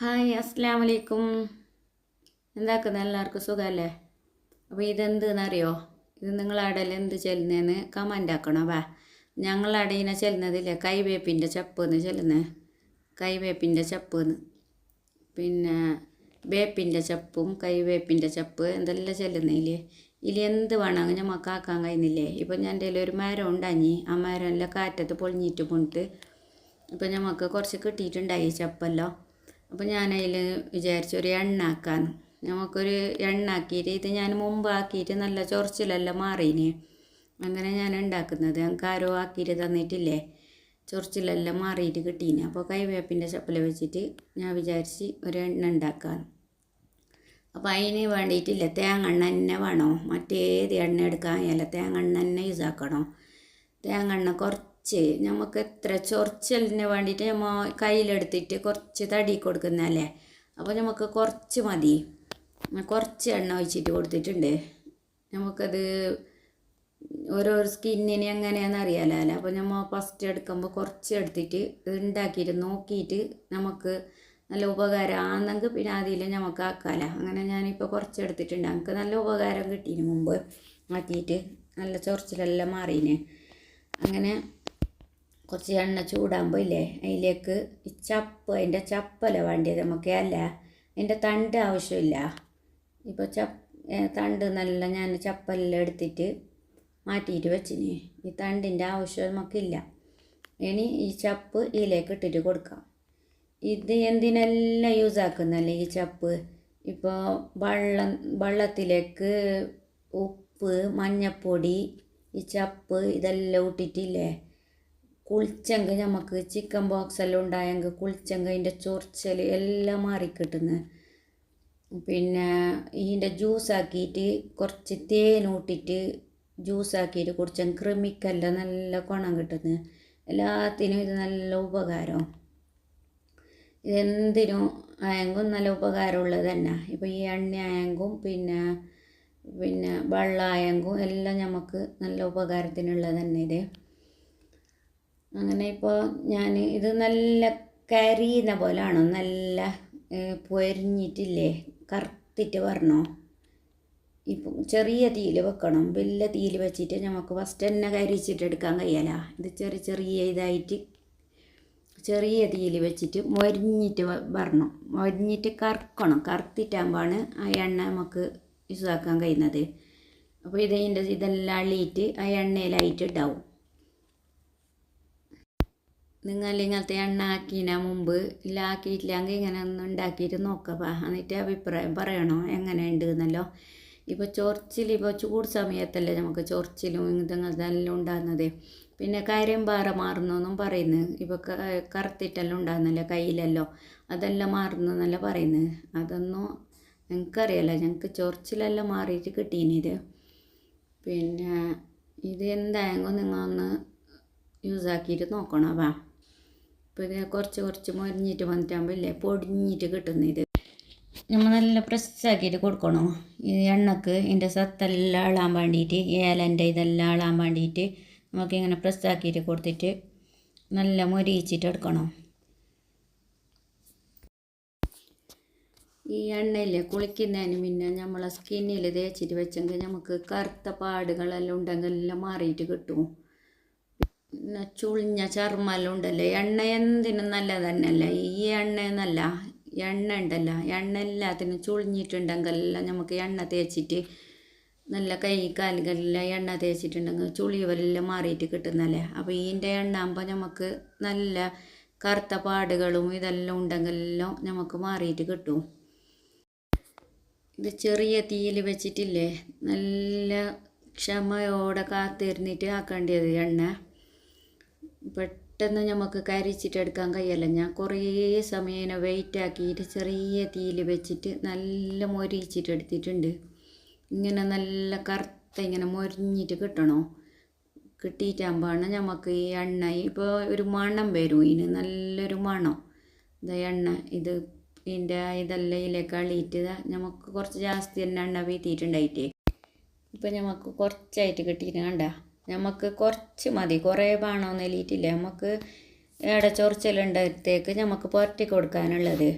Hi അസ്സാം വലൈക്കും എന്താക്കുന്ന? എല്ലാവർക്കും സുഖമല്ലേ അപ്പോൾ ഇതെന്തെന്നറിയോ? ഇത് നിങ്ങളവിടെ എന്ത് ചെല്ലുന്നതെന്ന് കമന്റ് ആക്കണം വാ. ഞങ്ങളവിടെ ഇങ്ങനെ ചെല്ലുന്നതില്ലേ? കൈവേപ്പിന്റെ ചപ്പ് എന്ന് ചെല്ലുന്നത് കൈവേപ്പിന്റെ ചപ്പ് എന്ന് പിന്നെ വേപ്പിന്റെ ചപ്പും കൈവേപ്പിന്റെ ചപ്പ് എന്തെല്ലാം ചെല്ലുന്നില്ലേ ഇതിൽ എന്ത് വേണമെങ്കിൽ നമുക്ക് ആക്കാൻ കഴിയുന്നില്ലേ? ഇപ്പം ഞാൻ എന്റെ ഒരു മരം ഉണ്ടാഞ്ഞി ആ മരം എല്ലാം കാറ്റത്ത് പൊളിഞ്ഞിട്ട് പോയിട്ട് ഇപ്പം നമുക്ക് കുറച്ച് കിട്ടിയിട്ടുണ്ടായി ചപ്പല്ലോ. അപ്പോൾ ഞാൻ അതിൽ വിചാരിച്ചു ഒരു എണ്ണാക്കാന്ന്. നമുക്കൊരു എണ്ണാക്കിയിട്ട് ഇത് ഞാൻ മുമ്പ് ആക്കിയിട്ട് നല്ല ചൊറിച്ചിലെല്ലാം മാറീന്. അങ്ങനെ ഞാൻ ഉണ്ടാക്കുന്നത് ഞങ്ങൾക്ക് ആരോ ആക്കിയിട്ട് തന്നിട്ടില്ലേ? ചൊറിച്ചിലെല്ലാം മാറിയിട്ട് കിട്ടീന്. അപ്പോൾ കൈവേപ്പിന്റെ ചപ്പല വെച്ചിട്ട് ഞാൻ വിചാരിച്ച് ഒരു എണ്ണ ഉണ്ടാക്കാന്ന് അപ്പോൾ അതിന് വേണ്ടിയിട്ടില്ല തേങ്ങ എണ്ണ തന്നെ വേണോ. മറ്റേത് എണ്ണ എടുക്കാൻ അല്ല തേങ്ങ എണ്ണ തന്നെ യൂസ് ആക്കണോ തേങ്ങ എണ്ണ കുറച്ച് നമുക്ക് എത്ര ചൊറിച്ചലിന് വേണ്ടിയിട്ട് നമ്മൾ കയ്യിലെടുത്തിട്ട് കുറച്ച് തടി കൊടുക്കുന്നതല്ലേ? അപ്പോൾ നമുക്ക് കുറച്ച് മതി. കുറച്ച് എണ്ണ ഒഴിച്ചിട്ട് കൊടുത്തിട്ടുണ്ട്. നമുക്കത് ഓരോ സ്കിന്നിന് എങ്ങനെയാണെന്ന് അറിയാലോ. അപ്പോൾ നമ്മൾ ഫസ്റ്റ് എടുക്കുമ്പോൾ കുറച്ച് എടുത്തിട്ട് ഉണ്ടാക്കിയിട്ട് നോക്കിയിട്ട് നമുക്ക് നല്ല ഉപകാരമാണെങ്കിൽ പിന്നെ അതിൽ നമുക്ക് ആക്കാമല്ലോ അങ്ങനെ ഞാനിപ്പോൾ കുറച്ച് എടുത്തിട്ടുണ്ട്. നമുക്ക് നല്ല ഉപകാരം കിട്ടീന് മുമ്പ്. ആക്കിയിട്ട് നല്ല ചൊറിച്ചിലെല്ലാം മാറീന്. അങ്ങനെ കുറച്ച് എണ്ണ ചൂടാകുമ്പോൾ ഇല്ലേ അതിലേക്ക് ചപ്പ് അതിന്റെ ചപ്പല വേണ്ടിയത്? നമുക്ക് അല്ല അതിന്റെ തണ്ട് ആവശ്യമില്ല. ഇപ്പോൾ ചപ്പ് തണ്ട് നല്ല ഞാൻ ചപ്പെല്ലാം എടുത്തിട്ട് മാറ്റിയിട്ട് വെച്ചിന്. ഈ തണ്ടിന്റെ ആവശ്യം നമുക്കില്ല. ഇനി ഈ ചപ്പ് ഇതിലേക്ക് ഇട്ടിട്ട് കൊടുക്കാം. ഇത് എന്തിനെല്ലാം യൂസ് ആക്കുന്നല്ലേ ഈ ചപ്പ്? ഇപ്പോൾ വെള്ളം വെള്ളത്തിലേക്ക് ഉപ്പ് മഞ്ഞപ്പൊടി ഈ ചപ്പ് ഇതെല്ലാം ഇട്ടിട്ടില്ലേ? കുളിച്ചെങ്കിൽ നമുക്ക് ചിക്കൻ ബോക്സ് എല്ലാം ഉണ്ടായെങ്കിൽ കുളിച്ചെങ്കിൽ അതിന്റെ ചൊറിച്ചൽ എല്ലാം മാറിക്കിട്ടുന്നു. പിന്നെ ഇതിന്റെ ജ്യൂസാക്കിയിട്ട് കുറച്ച് തേനൂട്ടിട്ട് ജ്യൂസാക്കിയിട്ട് കുടിച്ചെങ്കിൽ കൃമിക്കെല്ലാം നല്ല ഗുണം കിട്ടുന്നു. എല്ലാത്തിനും ഇത് നല്ല ഉപകാരം. ഇതെന്തിനും ആയെങ്കും നല്ല ഉപകാരമുള്ളത് തന്നെ. ഇപ്പോൾ ഈ എണ്ണ ആയെങ്കും പിന്നെ പിന്നെ വെള്ളമായെങ്കും എല്ലാം നമുക്ക് നല്ല ഉപകാരത്തിനുള്ളത് തന്നെ ഇത്. അങ്ങനെ ഇപ്പോൾ ഞാൻ ഇത് നല്ല കരിയുന്ന പോലാണോ? നല്ല പൊരിഞ്ഞിട്ടില്ലേ? കറുത്തിട്ട് വരണോ? ഇപ്പം ചെറിയ തീയിൽ വെക്കണം. വലിയ തീയിൽ വെച്ചിട്ട് നമുക്ക് ഫസ്റ്റ് തന്നെ കരിച്ചിട്ടെടുക്കാൻ കഴിയല? ഇത് ചെറിയ ചെറിയ ഇതായിട്ട് ചെറിയ തീയിൽ വെച്ചിട്ട് മൊരിഞ്ഞിട്ട് വരണം. മൊരിഞ്ഞിട്ട് കറക്കണം. കറുത്തിട്ടാകുമ്പോഴാണ് ആ എണ്ണ നമുക്ക് യൂസാക്കാൻ കഴിയുന്നത്. അപ്പോൾ ഇതിന്റെ ഇതെല്ലാം അള്ളിയിട്ട് ആ എണ്ണയിലായിട്ട് ഉണ്ടാവും നിങ്ങൾ ഇങ്ങനത്തെ എണ്ണ ആക്കിന മുമ്പ് ഇല്ല ആക്കിയിട്ടില്ലെങ്കിൽ ഇങ്ങനെ ഒന്ന് ഉണ്ടാക്കിയിട്ട് നോക്കുക എന്നിട്ട് അഭിപ്രായം പറയണോ? എങ്ങനെയുണ്ട് എന്നല്ലോ ഇപ്പോൾ ചൊറിച്ചിൽ ഇപ്പോൾ ചൂട് സമയത്തല്ലേ നമുക്ക് ചൊറിച്ചിലും ഇങ്ങനത്തെ ഉണ്ടാകുന്നത് പിന്നെ കരിമ്പാറ മാറുന്നൊന്നും പറയുന്നു. ഇപ്പോൾ കറുത്തിട്ടെല്ലാം ഉണ്ടാകുന്നല്ലോ കയ്യിലല്ലോ. അതെല്ലാം മാറുന്നു എന്നല്ല പറയുന്നത് അതൊന്നും ഞങ്ങൾക്കറിയാലോ ഞങ്ങൾക്ക് ചൊറിച്ചിലെല്ലാം മാറിയിട്ട് കിട്ടീനിത് പിന്നെ ഇത് എന്തായെങ്കിലും നിങ്ങളൊന്ന് യൂസ് ആക്കിയിട്ട് നോക്കണം വാ ഇപ്പോൾ ഇത് കുറച്ച് കുറച്ച് മൊരിഞ്ഞിട്ട് വന്നിട്ടാകുമ്പോൾ പൊടിഞ്ഞിട്ട് കിട്ടുന്നു ഇത്. നമ്മൾ നല്ല പ്രസ്സാക്കിയിട്ട് കൊടുക്കണോ? ഈ എണ്ണക്ക് ഇതിന്റെ സത്തെല്ലാം ഇളാൻ വേണ്ടിയിട്ട് ഏലന്റെ ഇതെല്ലാം ഇളാൻ വേണ്ടിയിട്ട് നമുക്കിങ്ങനെ പ്രസ്സാക്കിയിട്ട് കൊടുത്തിട്ട് നല്ല മൊരിയിച്ചിട്ട് എടുക്കണം? ഈ എണ്ണയില്ലേ കുളിക്കുന്നതിന് മുന്നേ നമ്മളെ സ്കിന്നിൽ തേച്ചിട്ട് വെച്ചെങ്കിൽ നമുക്ക് കറുത്ത പാടുകളെല്ലാം ഉണ്ടെങ്കിൽ എല്ലാം മാറിയിട്ട് കിട്ടും ചുളിഞ്ഞ ചർമ്മമെല്ലാം ഉണ്ടല്ലോ. എണ്ണ എന്തിനും തന്നെയല്ല ഈ എണ്ണ എന്നല്ല എണ്ണ ഉണ്ടല്ലോ. എണ്ണ എല്ലാത്തിനും ചുളിഞ്ഞിട്ടുണ്ടെങ്കിൽ എല്ലാം നമുക്ക് എണ്ണ തേച്ചിട്ട് നല്ല കൈ കാലുകളെല്ലാം എണ്ണ തേച്ചിട്ടുണ്ടെങ്കിൽ ചുളിവെല്ലാം മാറിയിട്ട് കിട്ടുന്നല്ലേ? അപ്പോൾ ഈന്റെ എണ്ണ ആകുമ്പോൾ നമുക്ക് നല്ല കറുത്ത പാടുകളും ഇതെല്ലാം ഉണ്ടെങ്കിലെല്ലാം നമുക്ക് മാറിയിട്ട് കിട്ടും. ഇത് ചെറിയ തീയിൽ വെച്ചിട്ടില്ലേ? നല്ല ക്ഷമയോടെ കാത്തിരുന്നിട്ട് ആക്കേണ്ടത് എണ്ണ. പെട്ടെന്ന് നമുക്ക് കരിച്ചിട്ട് എടുക്കാൻ കഴിയല്ല. ഞാൻ കുറേ സമയം ഇങ്ങനെ വെയിറ്റ് ആക്കിയിട്ട് ചെറിയ തീയിൽ വെച്ചിട്ട് നല്ല മൊരിച്ചിട്ട് എടുത്തിട്ടുണ്ട് ഇങ്ങനെ നല്ല കറുത്ത ഇങ്ങനെ മൊരിഞ്ഞിട്ട് കിട്ടണോ? കിട്ടിയിട്ടാകുമ്പോഴാണ് നമുക്ക് ഈ എണ്ണ ഇപ്പോൾ ഒരു മണം വരും. ഇതിന് നല്ലൊരു മണം. ഇത് എണ്ണ ഇത് ഇതിന്റെ ഇതെല്ലാം ഇതിലേക്ക് അളിയിട്ട് നമുക്ക് കുറച്ച് ജാസ്തി തന്നെ എണ്ണ വീത്തിയിട്ടുണ്ടായിട്ടേ ഇപ്പം നമുക്ക് കുറച്ചായിട്ട് കിട്ടിയിട്ട് കണ്ട? നമുക്ക് കുറച്ച് മതി. കുറേ വേണമെന്ന് എലിയിട്ടില്ല നമുക്ക് എവിടെ ചൊറിച്ചിലുണ്ടത്തേക്ക് നമുക്ക് പുരട്ടി കൊടുക്കാനുള്ളത്.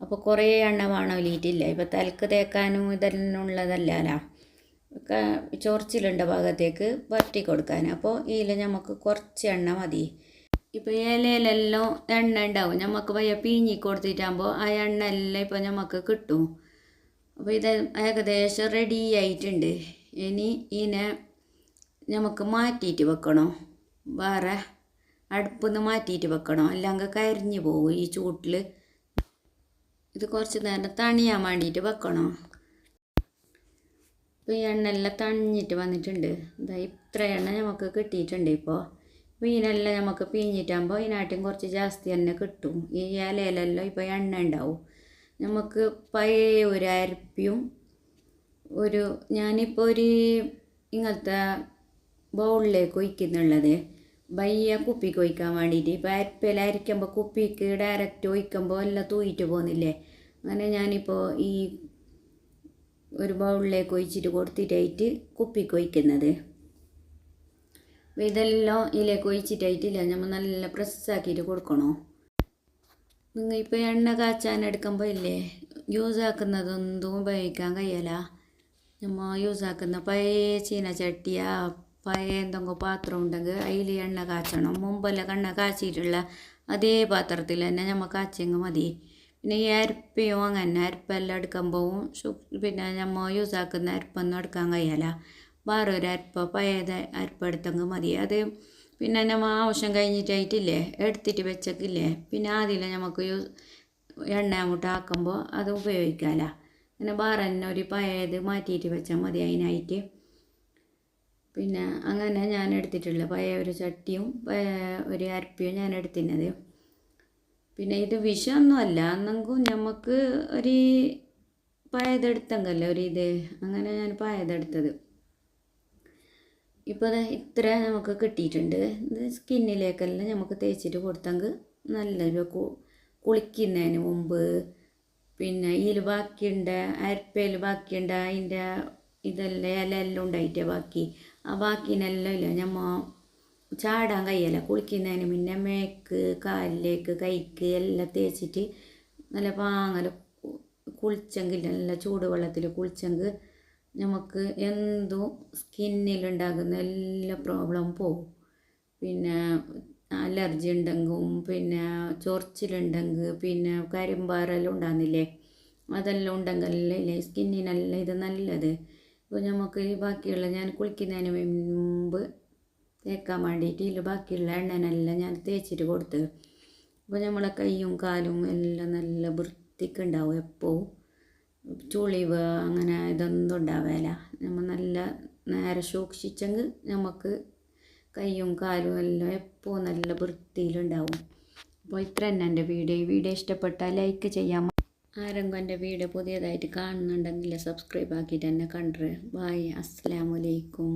അപ്പോൾ കുറേ എണ്ണ വേണമല്ലിട്ടില്ല ഇപ്പോൾ തലക്ക് തേക്കാനും ഇതിനുള്ളതല്ലല്ലോ ചൊറിച്ചിലുണ്ട ഭാഗത്തേക്ക് വരട്ടി കൊടുക്കാൻ. അപ്പോൾ ഇതിൽ നമുക്ക് കുറച്ച് എണ്ണ മതി. ഇപ്പോൾ ഇലയിലെല്ലാം എണ്ണ ഉണ്ടാവും. നമുക്ക് വയ്യ പീഞ്ഞി കൊടുത്തിട്ടാകുമ്പോൾ ആ എണ്ണ എല്ലാം ഇപ്പോൾ നമുക്ക് കിട്ടും. അപ്പോൾ ഇത് ഏകദേശം റെഡി ആയിട്ടുണ്ട്. ഇനി ഇതിനെ നമുക്ക് മാറ്റിയിട്ട് വെക്കണോ? വേറെ അടുപ്പിൽ നിന്ന് മാറ്റിയിട്ട് വെക്കണം? അല്ലെങ്കിൽ കരിഞ്ഞു പോകും ഈ ചൂട്ടിൽ ഇത് കുറച്ച് നേരം തണിയാൻ വേണ്ടിയിട്ട് വെക്കണം? ഇപ്പോൾ ഈ എണ്ണയെല്ലാം തണിഞ്ഞിട്ട് വന്നിട്ടുണ്ട്. ഇതാ ഇത്ര എണ്ണ നമുക്ക് കിട്ടിയിട്ടുണ്ട് ഇപ്പോൾ മീനെല്ലാം നമുക്ക് പിഞ്ഞിട്ടാകുമ്പോൾ ഇതിനായിട്ടും കുറച്ച് ജാസ്തി തന്നെ കിട്ടും. ഈ ഇലയിലെല്ലാം ഇപ്പോൾ എണ്ണ ഉണ്ടാവും. നമുക്ക് പഴയ ഒരു അരപ്പിയും ഒരു ഞാനിപ്പോൾ ഒരു ഇങ്ങനത്തെ ബൗളിലേക്ക് ഒഴിക്കുന്നുള്ളത്. ബയ്യ കുപ്പിക്ക് ഒഴിക്കാൻ വേണ്ടിയിട്ട്. ഇപ്പോൾ അരപ്പയിൽ കുപ്പിക്ക് ഡയറക്റ്റ് ഒഴിക്കുമ്പോൾ എല്ലാം തൂയിട്ട് പോകുന്നില്ലേ? അങ്ങനെ ഞാനിപ്പോൾ ഈ ഒരു ബൗളിലേക്ക് ഒഴിച്ചിട്ട് കൊടുത്തിട്ടായിട്ട് കുപ്പിക്ക് ഒഴിക്കുന്നത്. ഇതെല്ലാം ഇതിലേക്ക് ഒഴിച്ചിട്ടായിട്ടില്ല. നമ്മൾ നല്ല പ്രസ്സാക്കിയിട്ട് കൊടുക്കണോ? നിങ്ങൾ ഇപ്പോൾ എണ്ണ കാച്ചാൻ എടുക്കുമ്പോൾ ഇല്ലേ? യൂസ് ആക്കുന്നതൊന്നും ഉപയോഗിക്കാൻ കഴിയല. നമ്മൾ യൂസ് ആക്കുന്ന പഴയ ചീനച്ചട്ടിയാ. പഴയ എന്തെങ്കിലും പാത്രം ഉണ്ടെങ്കിൽ അതിൽ എണ്ണ കാച്ചണം. മുമ്പെല്ലാം എണ്ണ കാച്ചിട്ടുള്ള അതേ പാത്രത്തിൽ തന്നെ നമ്മൾ കാച്ചെങ്കിൽ മതി. പിന്നെ ഈ അരിപ്പയും അങ്ങനെ അരപ്പെല്ലാം എടുക്കുമ്പോൾ പിന്നെ നമ്മൾ യൂസ് ആക്കുന്ന അരപ്പൊന്നും എടുക്കാൻ കഴിയല വേറെ ഒരു അരിപ്പ പഴയത് അരിപ്പ എടുത്തെങ്കിൽ മതി. അത് പിന്നെ നമ്മൾ ആവശ്യം കഴിഞ്ഞിട്ടായിട്ടില്ലേ എടുത്തിട്ട് വെച്ചേക്കില്ലേ. പിന്നെ ആദ്യം നമുക്ക് യൂസ് എണ്ണ അങ്ങോട്ട് ആക്കുമ്പോൾ അത് ഉപയോഗിക്കാമല്ല പിന്നെ വേറെ തന്നെ ഒരു പഴയത് മാറ്റിയിട്ട് വെച്ചാൽ മതി അതിനായിട്ട് പിന്നെ അങ്ങനെ ഞാൻ എടുത്തിട്ടുള്ള പഴയ ഒരു ചട്ടിയും ഒരു അരപ്പിയും ഞാൻ എടുത്തിരുന്നത്. പിന്നെ ഇത് വിഷമൊന്നുമല്ല. എന്നെങ്കിൽ നമുക്ക് ഒരു പഴയതെടുത്തെങ്കല്ലേ ഒരു ഇത്? അങ്ങനെ ഞാൻ പഴയതെടുത്തത്. ഇപ്പോൾ ഇത്ര നമുക്ക് കിട്ടിയിട്ടുണ്ട്. ഇത് സ്കിന്നിലേക്കെല്ലാം നമുക്ക് തേച്ചിട്ട് കൊടുത്തെങ്കിൽ നല്ലൊരു കുളിക്കുന്നതിന് മുമ്പ് പിന്നെ ഇതിൽ ബാക്കിയുണ്ട് അരപ്പയിൽ ബാക്കിയുണ്ട് അതിന്റെ ഇതെല്ലാം അല്ല എല്ലാം ഉണ്ടായിട്ടേ ബാക്കി. ആ ബാക്കിനെല്ലാം ഇല്ല. ഞമ്മ ചാടാൻ കഴിയല്ല. കുളിക്കുന്നതിന് മുന്നേ മേക്ക് കാലിലേക്ക് കൈക്ക് എല്ലാം തേച്ചിട്ട് നല്ല പാങ്ങൽ കുളിച്ചെങ്കിൽ നല്ല ചൂടുവെള്ളത്തിൽ കുളിച്ചെങ്കിൽ നമുക്ക് എന്തും സ്കിന്നിലുണ്ടാകുന്ന എല്ലാ പ്രോബ്ലം പോകും പിന്നെ അലർജി ഉണ്ടെങ്കും പിന്നെ ചൊറിച്ചിലുണ്ടെങ്കിൽ പിന്നെ കരിമ്പാറെല്ലാം ഉണ്ടാകുന്നില്ലേ അതെല്ലാം ഉണ്ടെങ്കിൽ അല്ലേ സ്കിന്നിനെല്ലാം ഇത് നല്ലത്. ഇപ്പോൾ നമുക്ക് ബാക്കിയുള്ള ഞാൻ കുളിക്കുന്നതിന് മുമ്പ് തേക്കാൻ വേണ്ടിയിട്ട് ഇതിൽ ബാക്കിയുള്ള എണ്ണനെല്ലാം ഞാൻ തേച്ചിട്ട് കൊടുത്ത്. അപ്പോൾ നമ്മളെ കൈയും കാലും എല്ലാം നല്ല വൃത്തിക്ക് ഉണ്ടാവും എപ്പോഴും ചുളിവ് അങ്ങനെ ഇതൊന്നും ഉണ്ടാവില്ല നമ്മൾ നല്ല നേരെ സൂക്ഷിച്ചെങ്കിൽ നമുക്ക് കൈയും കാലും എല്ലാം എപ്പോഴും നല്ല വൃത്തിയിലുണ്ടാവും. അപ്പോൾ ഇത്ര തന്നെ എന്റെ വീഡിയോ. ഈ വീഡിയോ ഇഷ്ടപ്പെട്ടാൽ ലൈക്ക് ചെയ്യാം ആരെങ്കിലും എന്റെ വീഡിയോ പുതിയതായിട്ട് കാണുന്നുണ്ടെങ്കിൽ സബ്സ്ക്രൈബ് ആക്കിയിട്ട് എന്നെ കണ്ടു. ബായ് അസ്സാമലൈക്കും